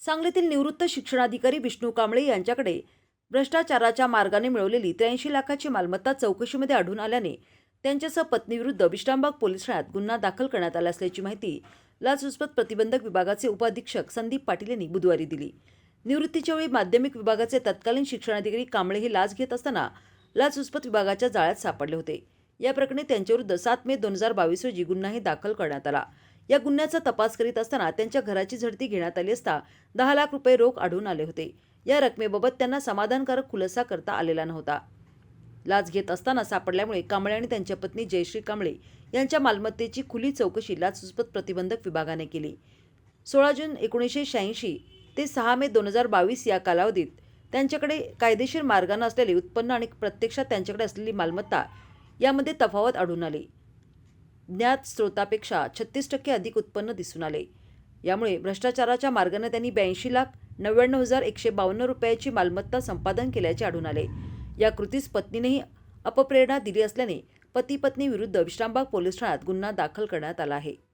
सांगलीतील निवृत्त शिक्षणाधिकारी विष्णू कांबळे यांच्याकडे भ्रष्टाचाराच्या मार्गाने मिळवलेली त्र्याऐंशी लाखाची मालमत्ता चौकशीमध्ये आढळून आल्याने त्यांच्यासह पत्नीविरुद्ध विश्रामबाग पोलीस ठाण्यात गुन्हा दाखल करण्यात आला असल्याची माहिती लाचलुचपत प्रतिबंधक विभागाचे उपाधीक्षक संदीप पाटील यांनी बुधवारी दिली. निवृत्तीच्या वेळी माध्यमिक विभागाचे तत्कालीन शिक्षणाधिकारी कांबळे हे लाच घेत असताना लाचलुचपत विभागाच्या जाळ्यात सापडले होते. या प्रकरणी त्यांच्याविरुद्ध सात मे दोन हजार बावीस रोजी गुन्हाही दाखल करण्यात आला. या गुन्ह्याचा तपास करीत असताना त्यांच्या घराची झडती घेण्यात आली असता दहा लाख रुपये रोख आढळून आले होते. या रकमेबाबत त्यांना समाधानकारक खुलासा करता आलेला नव्हता. लाच घेत असताना सापडल्यामुळे कांबळे आणि त्यांच्या पत्नी जयश्री कांबळे यांच्या मालमत्तेची खुली चौकशी लाचलुचपत प्रतिबंधक विभागाने केली. सोळा जून एकोणीसशे शहाऐंशी ते सहा मे दोन हजार बावीस या कालावधीत त्यांच्याकडे कायदेशीर मार्गानं असलेले उत्पन्न आणि प्रत्यक्षात त्यांच्याकडे असलेली मालमत्ता यामध्ये तफावत आढळून आली. ज्ञात स्रोतापेक्षा छत्तीस टक्के अधिक उत्पन्न दिसून आले. यामुळे भ्रष्टाचाराच्या मार्गाने त्यांनी ब्याऐंशी लाख नव्याण्णव हजार एकशे बावन्न रुपयाची मालमत्ता संपादन केल्याचे आढळून आले. या कृतीस पत्नीनेही अपप्रेरणा दिली असल्याने पती पत्नी विरुद्ध विश्रामबाग पोलीस ठाण्यात गुन्हा दाखल करण्यात आला आहे.